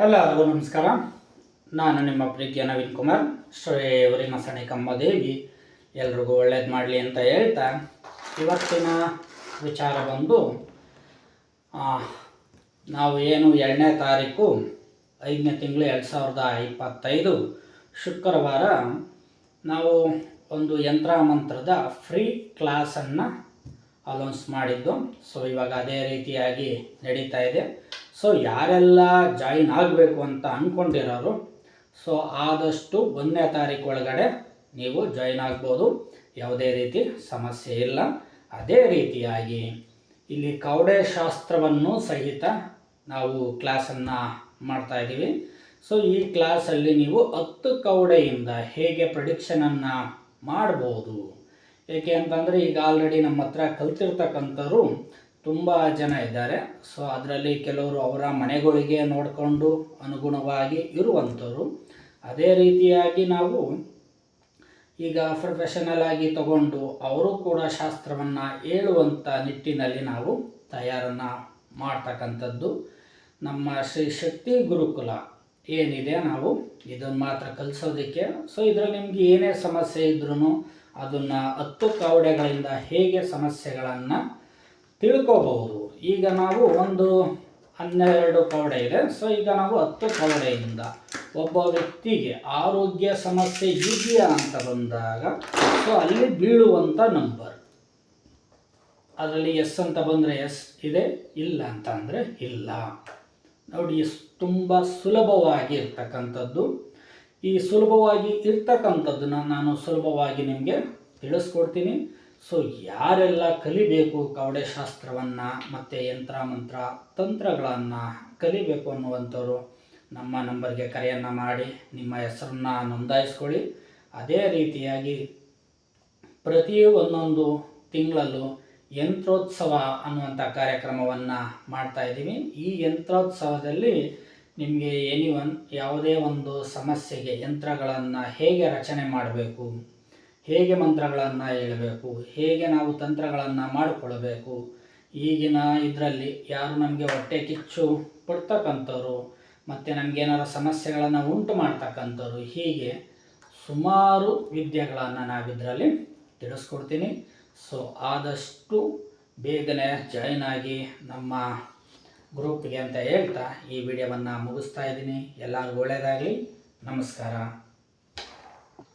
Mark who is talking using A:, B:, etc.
A: ಎಲ್ಲರಿಗೂ ನಮಸ್ಕಾರ. ನಾನು ನಿಮ್ಮ ಪ್ರೀತಿಯ ನವೀನ್ ಕುಮಾರ್. ಶ್ರೀ ಉರಿಮಸಣಿ ಕಮ್ಮದೇವಿ ಎಲ್ರಿಗೂ ಒಳ್ಳೇದು ಮಾಡಲಿ ಅಂತ ಹೇಳ್ತಾ ಇವತ್ತಿನ ವಿಚಾರ ಬಂದು ನಾವು ಏನು ಎರಡನೇ ತಾರೀಕು, ಐದನೇ ತಿಂಗಳು ಎರಡು ಸಾವಿರದ ಇಪ್ಪತ್ತೈದು ಶುಕ್ರವಾರ ನಾವು ಒಂದು ಯಂತ್ರ ಮಂತ್ರದ ಫ್ರೀ ಕ್ಲಾಸನ್ನು ಅಲೌನ್ಸ್ ಮಾಡಿದ್ದು. ಸೊ, ಇವಾಗ ಅದೇ ರೀತಿಯಾಗಿ ನಡೀತಾ ಇದೆ. ಸೊ ಯಾರೆಲ್ಲ ಜಾಯಿನ್ ಆಗಬೇಕು ಅಂತ ಅಂದ್ಕೊಂಡಿರೋರು ಸೊ ಆದಷ್ಟು ಒಂದನೇ ತಾರೀಕು ಒಳಗಡೆ ನೀವು ಜಾಯಿನ್ ಆಗ್ಬೋದು. ಯಾವುದೇ ರೀತಿ ಸಮಸ್ಯೆ ಇಲ್ಲ. ಅದೇ ರೀತಿಯಾಗಿ ಇಲ್ಲಿ ಕವಡೆ ಶಾಸ್ತ್ರವನ್ನು ಸಹಿತ ನಾವು ಕ್ಲಾಸನ್ನು ಮಾಡ್ತಾ ಇದ್ದೀವಿ. ಸೊ ಈ ಕ್ಲಾಸಲ್ಲಿ ನೀವು ಹತ್ತು ಕವಡೆಯಿಂದ ಹೇಗೆ ಪ್ರಡಿಕ್ಷನನ್ನು ಮಾಡ್ಬೋದು? ಏಕೆ ಅಂತಂದರೆ ಈಗ ಆಲ್ರೆಡಿ ನಮ್ಮ ಹತ್ರ ಕಲ್ತಿರ್ತಕ್ಕಂಥವ್ರು ತುಂಬ ಜನ ಇದ್ದಾರೆ. ಸೊ ಅದರಲ್ಲಿ ಕೆಲವರು ಅವರ ಮನೆಗಳಿಗೆ ನೋಡಿಕೊಂಡು ಅನುಗುಣವಾಗಿ ಇರುವಂಥವ್ರು. ಅದೇ ರೀತಿಯಾಗಿ ನಾವು ಈಗ ಪ್ರೊಫೆಷನಲ್ ಆಗಿ ತಗೊಂಡು ಅವರು ಕೂಡ ಶಾಸ್ತ್ರವನ್ನು ಹೇಳುವಂಥ ನಿಟ್ಟಿನಲ್ಲಿ ನಾವು ತಯಾರನ್ನು ಮಾಡ್ತಕ್ಕಂಥದ್ದು. ನಮ್ಮ ಶ್ರೀ ಶಕ್ತಿ ಗುರುಕುಲ ಏನಿದೆ ನಾವು ಇದನ್ನು ಮಾತ್ರ ಕಲಿಸೋದಕ್ಕೆ. ಸೊ ಇದರಲ್ಲಿ ನಿಮಗೆ ಏನೇ ಸಮಸ್ಯೆ ಇದ್ರೂ ಅದನ್ನು ಹತ್ತು ಕಾವಡೆಗಳಿಂದ ಹೇಗೆ ಸಮಸ್ಯೆಗಳನ್ನು ತಿಳ್ಕೋಬಹುದು. ಈಗ ನಾವು ಒಂದು ಹನ್ನೆರಡು ಕವಡೆ ಇದೆ. ಸೊ ಈಗ ನಾವು ಹತ್ತು ಕವಡೆಯಿಂದ ಒಬ್ಬ ವ್ಯಕ್ತಿಗೆ ಆರೋಗ್ಯ ಸಮಸ್ಯೆ ಇದೆಯಾ ಅಂತ ಬಂದಾಗ ಸೊ ಅಲ್ಲಿ ಬೀಳುವಂಥ ನಂಬರ್ ಅದರಲ್ಲಿ ಎಸ್ ಅಂತ ಬಂದರೆ ಎಸ್ ಇದೆ, ಇಲ್ಲ ಅಂತ ಅಂದರೆ ಇಲ್ಲ. ನೋಡಿ ತುಂಬ ಸುಲಭವಾಗಿ ಇರ್ತಕ್ಕಂಥದ್ದು. ಈ ಸುಲಭವಾಗಿ ಇರ್ತಕ್ಕಂಥದ್ದನ್ನು ನಾನು ಸುಲಭವಾಗಿ ನಿಮಗೆ ತಿಳಿಸ್ಕೊಡ್ತೀನಿ. ಸೊ ಯಾರೆಲ್ಲ ಕಲಿಬೇಕು ಕವಡೆ ಶಾಸ್ತ್ರವನ್ನು ಮತ್ತು ಯಂತ್ರ, ಮಂತ್ರ, ತಂತ್ರಗಳನ್ನು ಕಲಿಬೇಕು ಅನ್ನುವಂಥವ್ರು, ನಮ್ಮ ನಂಬರ್ಗೆ ಕರೆಯನ್ನು ಮಾಡಿ, ನಿಮ್ಮ ಹೆಸರನ್ನ ನೋಂದಾಯಿಸ್ಕೊಳ್ಳಿ. ಅದೇ ರೀತಿಯಾಗಿ ಪ್ರತಿ ಒಂದೊಂದು ತಿಂಗಳಲ್ಲೂ ಯಂತ್ರೋತ್ಸವ ಅನ್ನುವಂಥ ಕಾರ್ಯಕ್ರಮವನ್ನು ಮಾಡ್ತಾ ಇದ್ದೀವಿ. ಈ ಯಂತ್ರೋತ್ಸವದಲ್ಲಿ ನಿಮಗೆ ಎನಿ ಒನ್ ಯಾವುದೇ ಒಂದು ಸಮಸ್ಯೆಗೆ, ಯಂತ್ರಗಳನ್ನು ಹೇಗೆ ರಚನೆ ಮಾಡಬೇಕು ಹೇಗೆ ಮಂತ್ರಗಳನ್ನು ಹೇಳಬೇಕು, ಹೇಗೆ ನಾವು ತಂತ್ರಗಳನ್ನು ಮಾಡಿಕೊಳ್ಳಬೇಕು ಈಗಿನ ಇದರಲ್ಲಿ ಯಾರು ನಮಗೆ ಹೊಟ್ಟೆ ಕಿಚ್ಚು ಪಡ್ತಕ್ಕಂಥವ್ರು, ಮತ್ತು ನಮಗೇನಾರು ಸಮಸ್ಯೆಗಳನ್ನು ಉಂಟು ಮಾಡ್ತಕ್ಕಂಥವ್ರು, ಹೀಗೆ ಸುಮಾರು ವಿದ್ಯೆಗಳನ್ನು ನಾವಿದರಲ್ಲಿ ತಿಳಿಸ್ಕೊಡ್ತೀನಿ. ಸೊ ಆದಷ್ಟು ಬೇಗನೆ ಜಾಯಿನ್ ಆಗಿ ನಮ್ಮ ಗ್ರೂಪ್ಗೆ ಅಂತ ಹೇಳ್ತಾ ಈ ವಿಡಿಯೋವನ್ನು ಮುಗಿಸ್ತಾ ಇದ್ದೀನಿ. ಎಲ್ಲರಿಗೂ ಒಳ್ಳೆಯದಾಗಲಿ ನಮಸ್ಕಾರ.